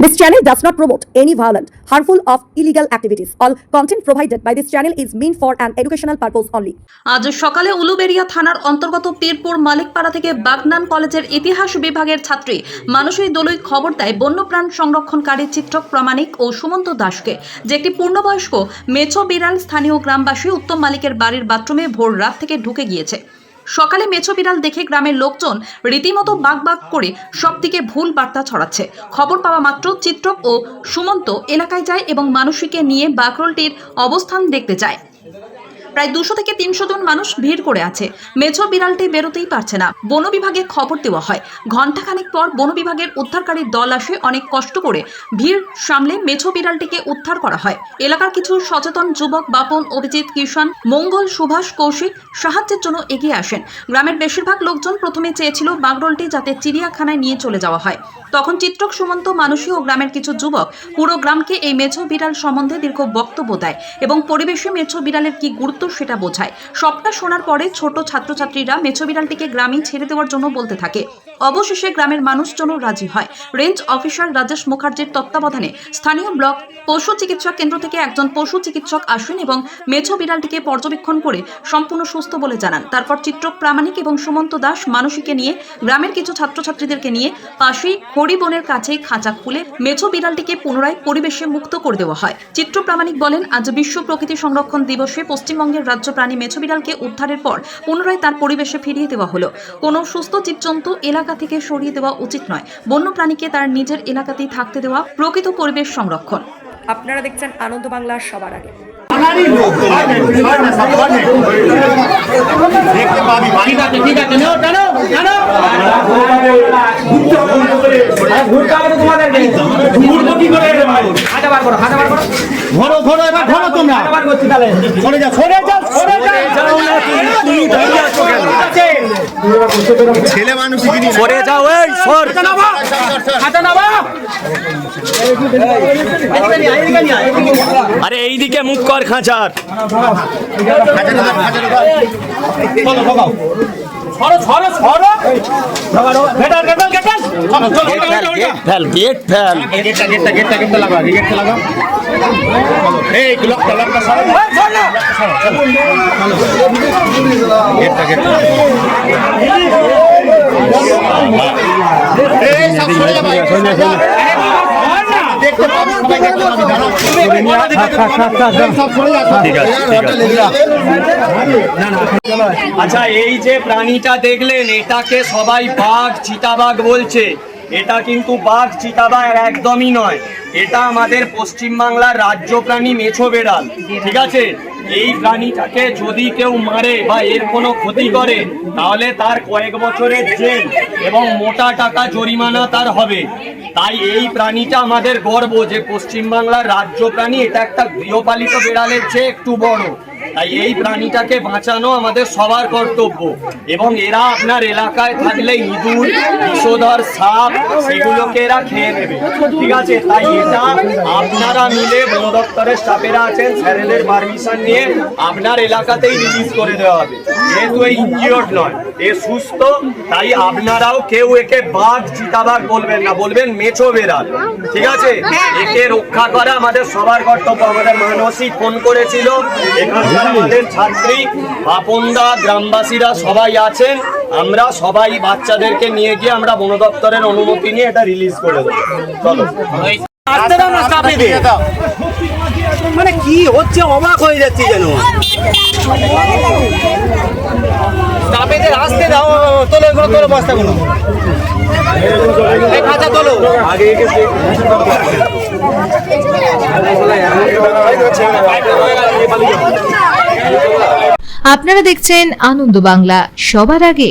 This channel does not promote any violent, harmful, or illegal activities. All content provided by this channel is meant for an educational purpose only. আজ সকালে উলুবেড়িয়া থানার অন্তর্গত পীরপুর মালিকপাড়া থেকে বাগনান কলেজের ইতিহাস বিভাগের ছাত্রী মানসী দলুই খবর দেয় বন্যপ্রাণ সংরক্ষণকারী চিত্রক প্রামাণিক ও সুমন্ত দাসকে যে একটি পূর্ণবয়স্ক মেছো বিড়াল স্থানীয় গ্রামবাসী উত্তম মালিকের বাড়ির বাথরুমে ভোর রাত থেকে ঢুকে গিয়েছে সকালে মেছো বিড়াল দেখে গ্রামের লোকজন রীতিমতো বাঘ বাঘ করে সব সবদিকে ভুল বার্তা ছড়াচ্ছে। খবর পাওয়া মাত্র চিত্রক ও সুমন্ত এলাকায় যায় এবং মানসীকে নিয়ে বাকরোলটির অবস্থান দেখতে যায়। প্রায় দুশো থেকে তিনশো জন মানুষ ভিড় করে আছে। মেঝো বিড়ালটি বেরোতেই পারছে না। বন বিভাগে খবর দেওয়া হয়। ঘণ্টাখানেক পর বন বিভাগের উদ্ধারকারী দল আসে অনেক কষ্ট করে। ভিড় সামলে মেছো বিড়ালটিকে উদ্ধার করা হয়। এলাকার কিছু সচেতন যুবক বাপন, অভিজিৎ কিষান মঙ্গল, সুভাষ, কৌশিক সাহায্যের জন্য এগিয়ে আসেন। গ্রামের বেশিরভাগ লোকজন প্রথমে চেয়েছিল বাগরোলটি যাতে চিড়িয়াখানায় নিয়ে চলে যাওয়া হয়। তখন চিত্রক সুমন্ত মানুষী ও গ্রামের কিছু যুবক পুরো গ্রামকে এই মেছো বিড়াল সম্বন্ধে দীর্ঘ বক্তব্য দেয় এবং পরিবেশে মেছো বিড়ালের কি গুরুত্ব সেটা বোঝায়। সবটা শোনার পরে ছোট ছাত্রছাত্রীরা মেছো বিড়ালটিকে গ্রামে ছেড়ে দেওয়ার জন্য বলতে থাকে। অবশেষে গ্রামের মানুষজনও রাজি হয়। রেঞ্জ অফিসার রাজেশ মুখার্জির তত্ত্বাবধানে স্থানীয় ব্লক পশু চিকিৎসা কেন্দ্র থেকে একজন পশু চিকিৎসক আসেন এবং মেছো বিড়ালটিকে পর্যবেক্ষণ করে সম্পূর্ণ সুস্থ বলে জানান। তারপর চিত্রক প্রামাণিক এবং সুমন্ত দাস মানসীকে নিয়ে গ্রামের কিছু ছাত্রছাত্রীদেরকে নিয়ে পাশেই হরিবনের কাছেই খাঁচা খুলে মেছো বিড়ালটিকে পুনরায় পরিবেশে মুক্ত করে দেওয়া হয়। চিত্র প্রামাণিক বলেন, আজ বিশ্ব প্রকৃতি সংরক্ষণ দিবসে পশ্চিমবঙ্গের রাজ্য প্রাণী মেছো বিড়ালকে উদ্ধারের পর পুনরায় তার পরিবেশে ফিরিয়ে দেওয়া হলো। কোনো সুস্থ জীবজন্তু এলাকা থেকে সরিয়ে দেওয়া উচিত নয়। বন্য প্রাণীকে তার নিজের এলাকাতেই থাকতে দেওয়া প্রকৃত পরিবেশ সংরক্ষণ। আপনারা দেখছেন আনন্দ বাংলা সবার আগে। ঘোরো ঘোরো এবার ঘোরো তোমরা। সরে যাও। সরে যাও সরে যাও তুমি দাঁড়িয়ে আছো কেন ছেলে মানুষ সরে যাও এই সর। আরে এইদিকে মুখ কর খাঁচার। ফেল গেট ফেল। গেটটা এই লকটা লকটা সরো। সরে সরে। আছে। আচ্ছা এই যে প্রাণীটা দেখলেন এটাকে সবাই বাঘ চিতাবাঘ বলছে। এটা কিন্তু বাঘ চিতাবাঘ একদমই নয়। এটা আমাদের পশ্চিমবাংলার রাজ্য প্রাণী মেছো বেড়াল। ঠিক আছে? এই প্রাণীটাকে যদি কেউ মারে বা এর কোনো ক্ষতি করে, তাহলে তার কয়েক বছরের জেল এবং মোটা টাকা জরিমানা তার হবে। তাই এই প্রাণীটা আমাদের গর্ব যে পশ্চিমবাংলার রাজ্য প্রাণী, এটা একটা গৃহপালিত বেড়ালের চেয়ে একটু বড়। তাই এই প্রাণীটাকে বাঁচানো আমাদের সবার কর্তব্য। এবং এরা আপনার এলাকায় থাকলে ইঁদুর, বিষধর, সাপ, সেগুলোকে এরা খেয়ে নেবে। ঠিক আছে? তাই এটা আপনারা মিলে বন দপ্তরের স্টাফেরা আছেন, স্যারেদের পারমিশন নিয়ে আপনার এলাকাতেই রিলিজ করে দেওয়া হবে। যেহেতু এই ইনজিওর্ড নয়, এ সুস্থ, তাই আপনারাও কেউ একে বাঘ, চিতাবাঘ বলবেন না। বলবেন মেছো বেড়াল ঠিক আছে? একে রক্ষা করা আমাদের সবার কর্তব্য। আমাদের মানসিক ফোন করেছিল, এখানকার আমাদের ছাত্রী বাপনদা গ্রামবাসীরা সবাই আছেন। আমরা সবাই বাচ্চাদেরকে নিয়ে গিয়ে আমরা বন দপ্তরের অনুমতি নিয়ে এটা রিলিজ করে দেবো। চলো। চাপে দিয়ে মানে কি হচ্ছে? অবাক হয়ে যাচ্ছে যেন। আসতে দাও। তোলো এগুলো তোলো বস্তাগুলো এই খাঁচা তোলো। আপনারা দেখছেন আনন্দ বাংলা সবার আগে।